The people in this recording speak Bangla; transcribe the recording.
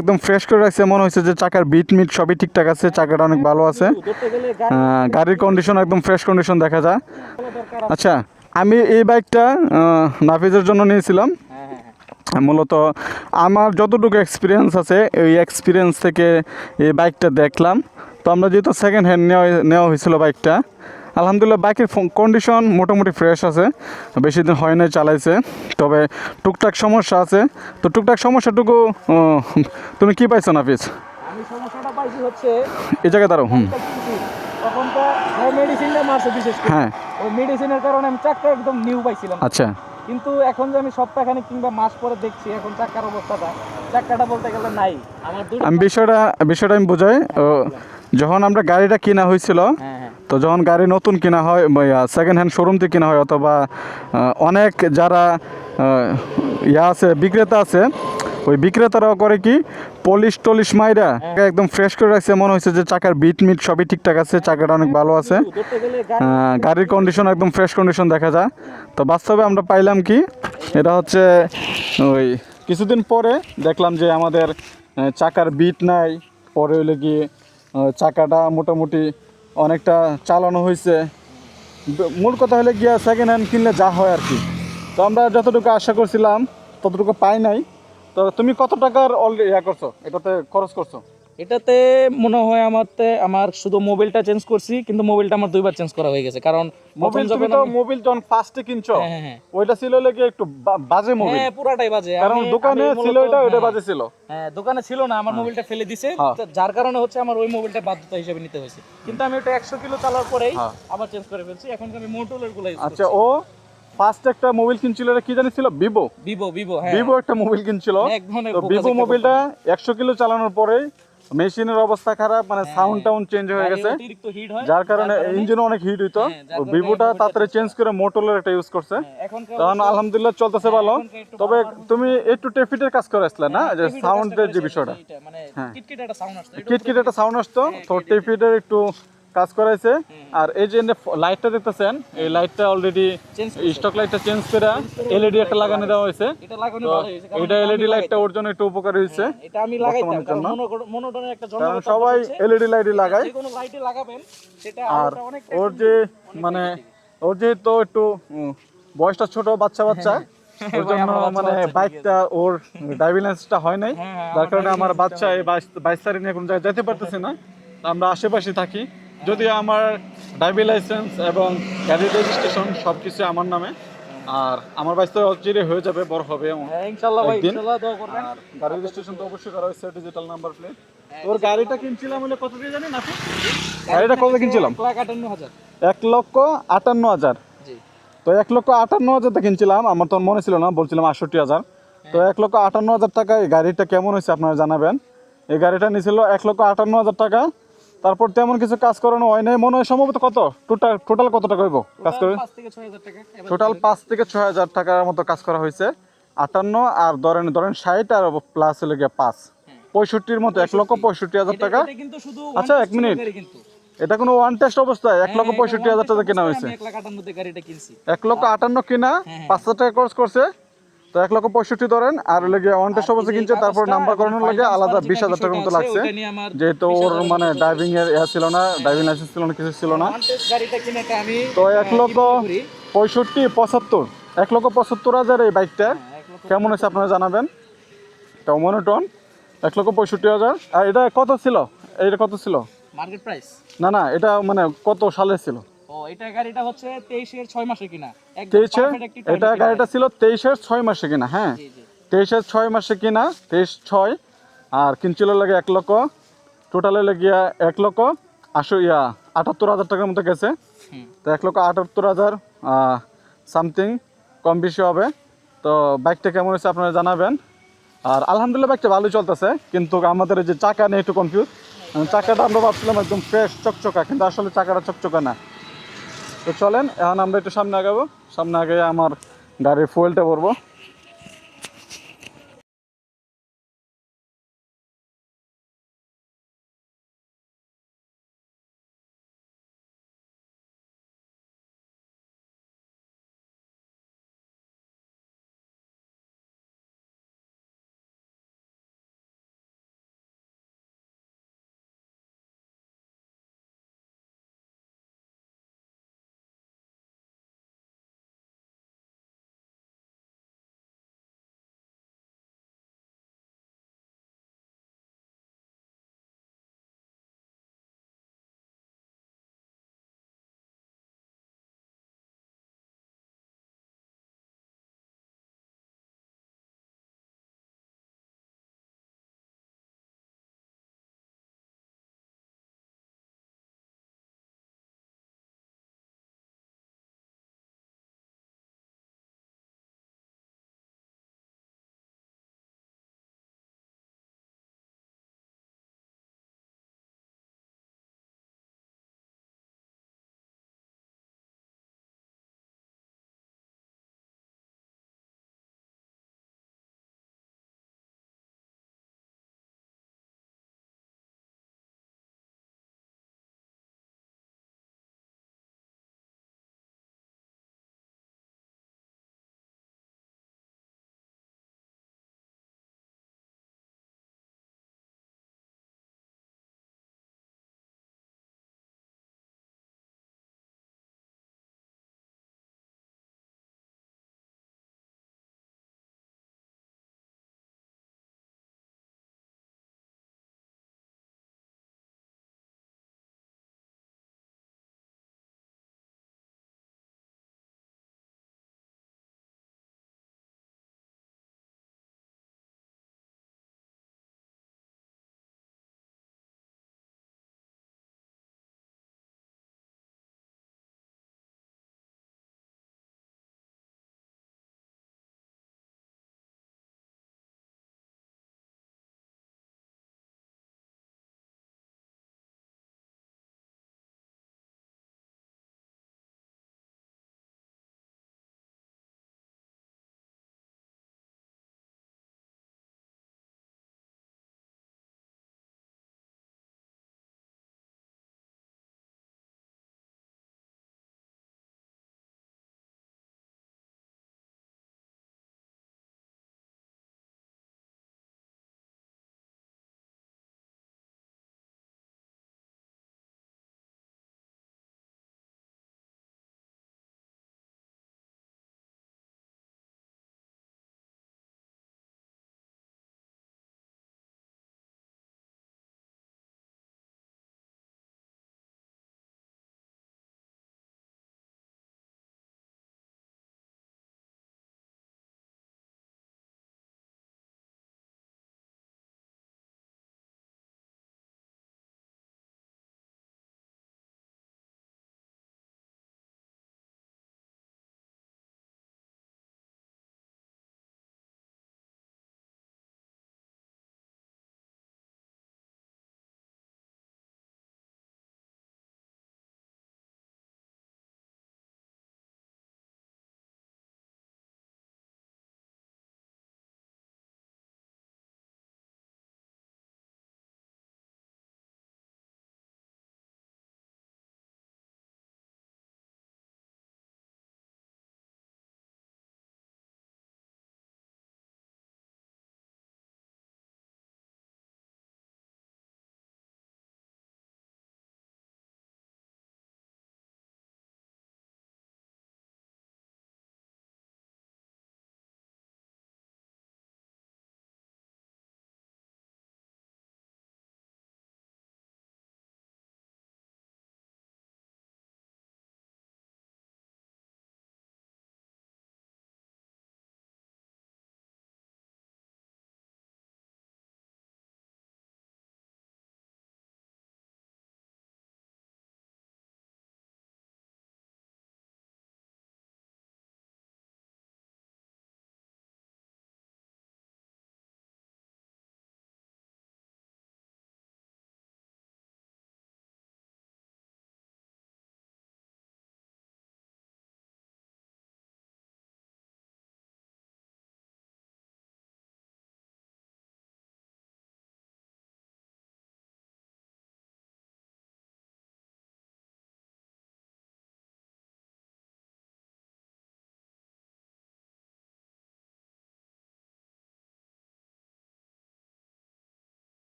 একদম ফ্রেশ করে রাখছে, মনে হচ্ছে যে চাকার বিট মিট সবই ঠিকঠাক আছে, চাকাটা অনেক ভালো আছে। গাড়ির কন্ডিশন একদম ফ্রেশ কন্ডিশন দেখা যায়। আচ্ছা আমি এই বাইকটা নাফিজের জন্য নিয়েছিলাম। মূলত আমার যতটুকু এক্সপিরিয়েন্স আছে, এই এক্সপিরিয়েন্স থেকে এই বাইকটা দেখলাম। তো আমরা যেহেতু সেকেন্ড হ্যান্ড নেওয়া নেওয়া হয়েছিল বাইকটা আলহামদুলিল্লাহ বাইকের কন্ডিশন মোটামুটি ফ্রেশ আছে। বেশি দিন হয় নাই চালাইছে। তবে টুকটাক সমস্যা আছে। তো টুকটাক সমস্যাটুকু তুমি কি পাইছো সমস্যাটা পাইছি এই জায়গায় দাঁড়াও হুম। তখন তো যে মেডিসিনটা মারছে বিশেষ হ্যাঁ। ওই মেডিসিনের কারণে আমি একদম নিউ পাইছিলাম। আচ্ছা। কিন্তু এখন যে আমি সপ্তাহখানিক কিংবা মাস পরে দেখছি এখন অবস্থাটা বলতে গেলে নাই। আমার আমি বিষয়টা বিষয়টা আমি বোঝাই যখন আমরা গাড়িটা কিনা হয়েছিল হ্যাঁ হ্যাঁ। তো যখন গাড়ি নতুন কেনা হয় সেকেন্ড হ্যান্ড শোরুম থেকে কেনা হয় অথবা অনেক যারা ইয়া আছে বিক্রেতা আছে ওই বিক্রেতারাও করে কি পলিশ টলিশ মাইরা একদম ফ্রেশ করে রাখছে। মনে হচ্ছে যে চাকার বিট মিট সবই ঠিকঠাক আছে চাকাটা অনেক ভালো আছে। গাড়ির কন্ডিশন একদম ফ্রেশ কন্ডিশন দেখা যায়। তো বাস্তবে আমরা পাইলাম কি এটা হচ্ছে ওই কিছুদিন পরে দেখলাম যে আমাদের চাকার বিট নাই পরে হইলে কি আহ, চাকাটা মোটামুটি অনেকটা চালানো হয়েছে। মূল কথা হলে গিয়া সেকেন্ড হ্যান্ড কিনলে যা হয় আর কি। তো আমরা যতটুকু আশা করছিলাম, ততটুকু পাই নাই। তো তুমি কত টাকার অলরেডি ইয়া করছ? এটাতে খরচ করছ? এটাতে মনে হয় আমার আমার শুধু মোবাইলটা চেঞ্জ করছি কিন্তু মোবাইলটা আমার দুইবার চেঞ্জ করা হয়ে গেছে। কারণ মোবাইল যখন মোবাইল যখন ফার্স্টে কিনছো হ্যাঁ হ্যাঁ হ্যাঁ। ওইটা ছিল লেগে একটু বাজে মোবাইল। হ্যাঁ পুরাটাই বাজে। কারণ দোকানে ছিল এটা ওইটা বাজে ছিল। হ্যাঁ দোকানে ছিল না আমার মোবাইলটা ফেলে দিছে। যার কারণে হচ্ছে আমার ওই মোবাইলটা বাধ্যতা হিসেবে নিতে হয়েছে। কিন্তু আমি ওটা একশো কিলো চালার পরেই। আবার চেঞ্জ করে ফেলছি। এখন আমি মোটরোলারগুলো আচ্ছা ও ফার্স্ট একটা মোবাইল কিনছিল এটা কি জানি ছিল? ভিভো ভিভো ভিভো হ্যাঁ। ভিভো একটা মোবাইল কিনছিল। তো ভিভো মোবাইলটা একশো কিলো চালানোর পরে মেশিনের অবস্থা খারাপ মানে সাউন্ড টাউন চেঞ্জ হয়ে গেছে। হয়। যার কারণে ইঞ্জিন অনেক হিট হইতো। হ্যাঁ, ভিভোটা মোবাইলটা তাড়াতাড়ি চেঞ্জ করে মোটরের একটা ইউজ করছে। হ্যাঁ, তখন আলহামদুলিল্লাহ চলতেছে ভালো। তবে তুমি একটু টেফিটের কাজ করে আসলে না? যে সাউন্ডের যে বিষয়টা। মানে হ্যাঁ। কিটকিট একটা সাউন্ড আসতো এটা কিটকিট একটা সাউন্ড আসতো। তো টেফিটের একটু কাজ করাইছে। আর এই যে লাইটটা দেখতেছেন এই লাইটটা অলরেডি স্টক লাইটটা চেঞ্জ করে এলইডি একটা লাগানো দেওয়া হয়েছে। এটা এলইডি লাইটটা ওর জন্য একটু উপকার হয়েছে এটা আমি লাগাইতাম। মনোটনের একটা কারণ সবাই এলইডি লাইটই লাগায়। যে কোনো লাইটে লাগাবেন সেটা আর ওর যে মানে ওর যেহেতু একটু বয়সটা ছোট বাচ্চা বাচ্চা ওর জন্য মানে বাইকটা ওর ড্রাইভিং লাইসেন্সটা হয় নাই। হ্যাঁ, হ্যাঁ, যার কারণে আমার বাচ্চা এই বাইশ তারিখ নিয়ে কোনো জায়গায় যেতে পারতেছে না। আমরা আশেপাশে থাকি। যদিও আমার ড্রাইভিং লাইসেন্স এবং গাড়ির রেজিস্ট্রেশন সব কিছু আমার নামে আর আমার বাইশ তো অচিরে হয়ে যাবে বড় হবে। হ্যাঁ, ইনশাআল্লাহ ভাই। ইনশাআল্লাহ দোয়া করবেন। আর গাড়ি রেজিস্ট্রেশন তো অবশ্যই করা হয়েছে ডিজিটাল নাম্বার প্লেট তোর গাড়িটা কিনছিলাম হলে কত দিয়ে জানি না গাড়িটা কত কিনছিলাম এক লাখ আটান্ন হাজার। এক লক্ষ আটান্ন হাজার। তো এক লক্ষ আটান্ন হাজার টাকা কিনছিলাম আমার তো মনে ছিল না বলছিলাম আটষট্টি হাজার। তো এক লক্ষ আটান্ন হাজার টাকা এই গাড়িটা কেমন হয়েছে আপনারা জানাবেন। এই গাড়িটা নিয়েছিল এক লক্ষ আটান্ন হাজার টাকা তারপর তেমন কিছু কাজ করানো হয় নাই। মনে হয় সম্ভবত কত? টোটাল টোটাল কত টাকা হইব? কাজ করে? টোটাল পাঁচ থেকে ছয় হাজার টাকার মতো কাজ করা হয়েছে। আটান্ন আর ধরেন ধরেন ষাট আর প্লাস হলে গিয়ে পাঁচ। পঁয়ষট্টির মতো এক লক্ষ পঁয়ষট্টি হাজার টাকা। আচ্ছা, এক মিনিট। এটা কোনো ওয়ান টেস্ট অবস্থায়? এক লক্ষ হ্যাঁ, পঁয়ষট্টি হাজার টাকা কেনা হয়েছে। এক লক্ষ আটান্ন কিনা হ্যাঁ। পাঁচ হাজার টাকা খরচ করছে। তো এক লক্ষ পঁয়ষট্টি ধরেন আর লেগে ওয়ান টেস্ট অবস্থা কিনছে তারপর নাম্বার করানোর লাগে আলাদা বিশ হাজার টাকার মতো লাগছে। যেহেতু ওর মানে ড্রাইভিং এর ইয়া ছিল না ড্রাইভিং লাইসেন্স ছিল না কিছু ছিল না। তো এক লক্ষ পঁয়ষট্টি পঁচাত্তর এক লক্ষ পঁচাত্তর হাজার এই বাইকটা কেমন আছে আপনারা জানাবেন? তো মনোটন এক লক্ষ পঁয়ষট্টি হাজার। আর এটা কত ছিল? এটা কত ছিল? মার্কেট প্রাইস না না এটা মানে কত সালে ছিল? ও এটা গাড়িটা হচ্ছে তেইশের ছয় মাসে কিনা? এটা গাড়িটা ছিল তেইশের ছয় মাসে কিনা হ্যাঁ। জি জি। তেইশের ছয় মাসে কিনা তেইশ ছয় আর কিনছিল লাগে এক লক্ষ। টোটালে লাগিয়া এক লক্ষ আশো ইয়া আটাত্তর হাজার টাকার মতো গেছে। তো এক লক্ষ আটাত্তর হাজার সামথিং কম বেশি হবে। তো বাইকটা কেমন হয়েছে আপনারা জানাবেন। আর আলহামদুলিল্লাহ বাইকটা ভালোই চলতেছে কিন্তু আমাদের এই যে চাকা নিয়ে একটু কনফিউজ চাকাটা আমরা ভাবছিলাম একদম ফ্রেশ চকচকা কিন্তু আসলে চাকাটা চকচকা না। তো চলেন এখন আমরা একটু সামনে আগাবো। সামনে আগে আমার গাড়ির ফুয়েলটা ভরবো।